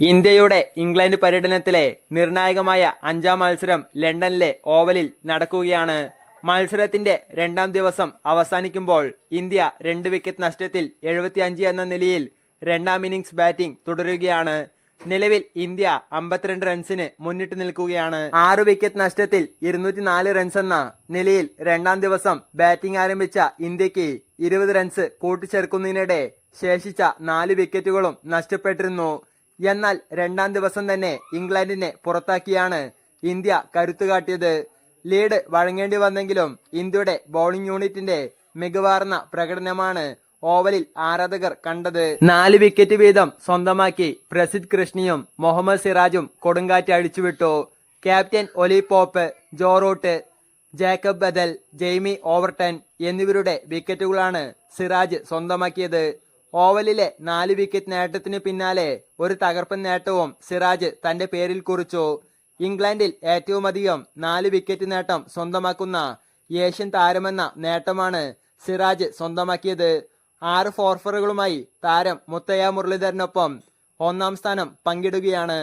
ഇന്ത്യയുടെ ഇംഗ്ലണ്ട് പര്യടനത്തിലെ നിർണായകമായ അഞ്ചാം മത്സരം ലണ്ടനിലെ ഓവലിൽ നടക്കുകയാണ്. മത്സരത്തിന്റെ രണ്ടാം ദിവസം അവസാനിക്കുമ്പോൾ ഇന്ത്യ രണ്ട് വിക്കറ്റ് നഷ്ടത്തിൽ എഴുപത്തിയഞ്ച് എന്ന നിലയിൽ രണ്ടാം ഇന്നിംഗ്സ് ബാറ്റിംഗ് തുടരുകയാണ്. നിലവിൽ ഇന്ത്യ അമ്പത്തിരണ്ട് റൺസിന് മുന്നിട്ട് നിൽക്കുകയാണ്. ആറ് വിക്കറ്റ് നഷ്ടത്തിൽ ഇരുന്നൂറ്റി നാല് റൺസ് എന്ന നിലയിൽ രണ്ടാം ദിവസം ബാറ്റിംഗ് ആരംഭിച്ച ഇന്ത്യയ്ക്ക് ഇരുപത് റൺസ് കൂട്ടിച്ചേർക്കുന്നതിനിടെ ശേഷിച്ച നാല് വിക്കറ്റുകളും നഷ്ടപ്പെട്ടിരുന്നു. എന്നാൽ രണ്ടാം ദിവസം തന്നെ ഇംഗ്ലണ്ടിനെ പുറത്താക്കിയാണ് ഇന്ത്യ കരുത്തുകാട്ടിയത് ലീഡ് വഴങ്ങേണ്ടി വന്നെങ്കിലും ഇന്ത്യയുടെ ബൗളിംഗ് യൂണിറ്റിന്റെ മികവാർന്ന പ്രകടനമാണ് ഓവലിൽ ആരാധകർ കണ്ടത്. നാല് വിക്കറ്റ് വീതം സ്വന്തമാക്കി പ്രസിദ് കൃഷ്ണിയും മുഹമ്മദ് സിറാജും കൊടുങ്കാറ്റ് അഴിച്ചുവിട്ടു. Captain Ollie Pope Joe Root Jacob Bethell Jamie Overton എന്നിവരുടെ വിക്കറ്റുകളാണ് സിറാജ് സ്വന്തമാക്കിയത്. ഓവലിലെ നാല് വിക്കറ്റ് നേട്ടത്തിനു പിന്നാലെ ഒരു തകർപ്പൻ നേട്ടവും സിറാജ് തന്റെ പേരിൽ കുറിച്ചു. ഇംഗ്ലണ്ടിൽ ഏറ്റവുമധികം നാല് വിക്കറ്റ് നേട്ടം സ്വന്തമാക്കുന്ന ഏഷ്യൻ താരമെന്ന നേട്ടമാണ് സിറാജ് സ്വന്തമാക്കിയത്. ആറ് ഫോർഫറുകളുമായി താരം മുത്തയ്യ മുരളീധരനൊപ്പം ഒന്നാം സ്ഥാനം പങ്കിടുകയാണ്.